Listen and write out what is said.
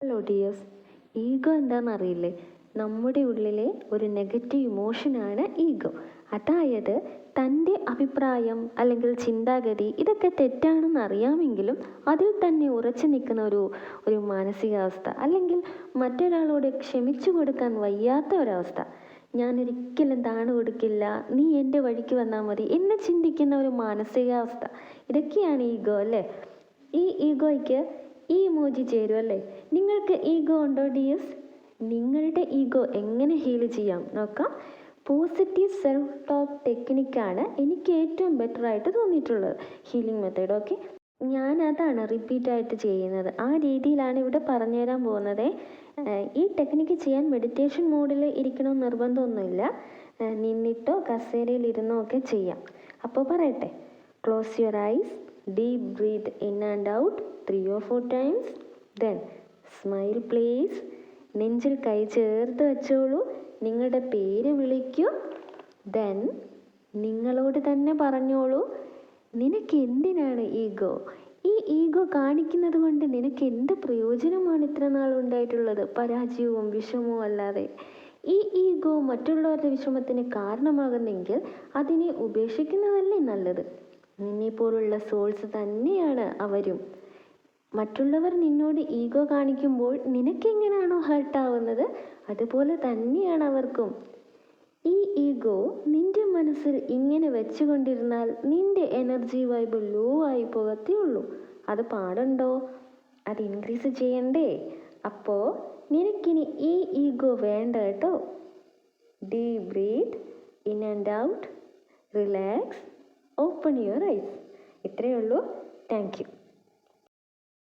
Hello dears ego എന്താണെന്ന് അറിയില്ലേ? നമ്മുടെ ഉള്ളിലെ ഒരു നെഗറ്റീവ് ഇമോഷനാണ് ഈഗോ അതായത് തന്റെ അഭിപ്രായം അല്ലെങ്കിൽ ചിന്താഗതി ഇതൊക്കെ തെറ്റാണെന്ന് അറിയാമെങ്കിലും അതിൽ തന്നെ ഉറച്ചു നിൽക്കുന്ന ഒരു ഒരു മാനസികാവസ്ഥ അല്ലെങ്കിൽ മറ്റൊരാളോട് ക്ഷമിച്ചു കൊടുക്കാൻ വയ്യാത്ത ഒരവസ്ഥ. ഞാൻ ഒരിക്കലും താണു കൊടുക്കില്ല. നീ എന്റെ വഴിക്ക് വന്നാൽ മതി എന്ന് ചിന്തിക്കുന്ന ഒരു മാനസികാവസ്ഥ. ഇതൊക്കെയാണ് ഈഗോ അല്ലേ? ഈ ഈഗോയ്ക്ക് ഈ ഇമോജി ചേരും അല്ലേ നിങ്ങൾക്ക് ഈഗോ ഉണ്ടോ ഡിയസ് നിങ്ങളുടെ ഈഗോ എങ്ങനെ ഹീൽ ചെയ്യാം? നോക്കാം. പോസിറ്റീവ് സെൽഫ് ടോക്ക് ടെക്നിക്കാണ് എനിക്ക് ഏറ്റവും ബെറ്റർ ആയിട്ട് തോന്നിയിട്ടുള്ളത്. ഹീലിംഗ് മെത്തേഡ് ഓക്കെ ഞാൻ അതാണ് റിപ്പീറ്റ് ആയിട്ട് ചെയ്യുന്നത്. ആ രീതിയിലാണ് ഇവിടെ പറഞ്ഞു തരാൻ പോകുന്നത്. ഈ ടെക്നിക്ക് ചെയ്യാൻ മെഡിറ്റേഷൻ മോഡിൽ ഇരിക്കണമെന്ന് നിർബന്ധമൊന്നുമില്ല. നിന്നിട്ടോ കസേരയിൽ ഇരുന്നോ ഒക്കെ ചെയ്യാം. അപ്പോൾ പറയട്ടെ. Close your eyes deep breathe in and out three or four times then smile please നെഞ്ചിൽ കൈ ചേർത്ത് വെച്ചോളൂ. നിങ്ങളുടെ പേര് വിളിക്കൂ. ദെൻ നിങ്ങളോട് തന്നെ പറഞ്ഞോളൂ. നിനക്ക് എന്തിനാണ് ഈഗോ? ഈ ഈഗോ കാണിക്കുന്നത് കൊണ്ട് നിനക്ക് എന്ത് പ്രയോജനമാണ് ഇത്ര നാൾ ഉണ്ടായിട്ടുള്ളത്? പരാജയവും വിഷമവും അല്ലാതെ. ഈ ഈഗോ മറ്റുള്ളവരുടെ വിഷമത്തിന് കാരണമാകുന്നെങ്കിൽ അതിനെ ഉപേക്ഷിക്കുന്നതല്ലേ നല്ലത്? നിന്നെ പോലുള്ള സോൾസ് തന്നെയാണ് അവരും. മറ്റുള്ളവർ നിന്നോട് ഈഗോ കാണിക്കുമ്പോൾ നിനക്കെങ്ങനെയാണോ ഹേർട്ടാവുന്നത് അതുപോലെ തന്നെയാണ് അവർക്കും. ഈ ഈഗോ നിന്റെ മനസ്സിൽ ഇങ്ങനെ വെച്ചുകൊണ്ടിരുന്നാൽ നിന്റെ എനർജി വൈബ് ലോ ആയി പോകത്തേ ഉള്ളൂ. അത് പാടുണ്ടോ? അത് ഇൻക്രീസ് ചെയ്യണ്ടേ? അപ്പോൾ നിനക്കിനി ഈ ഈഗോ വേണ്ട കേട്ടോ. Deep breathe in and out relax open your eyes ഇത്രയേ ഉള്ളൂ. Thank you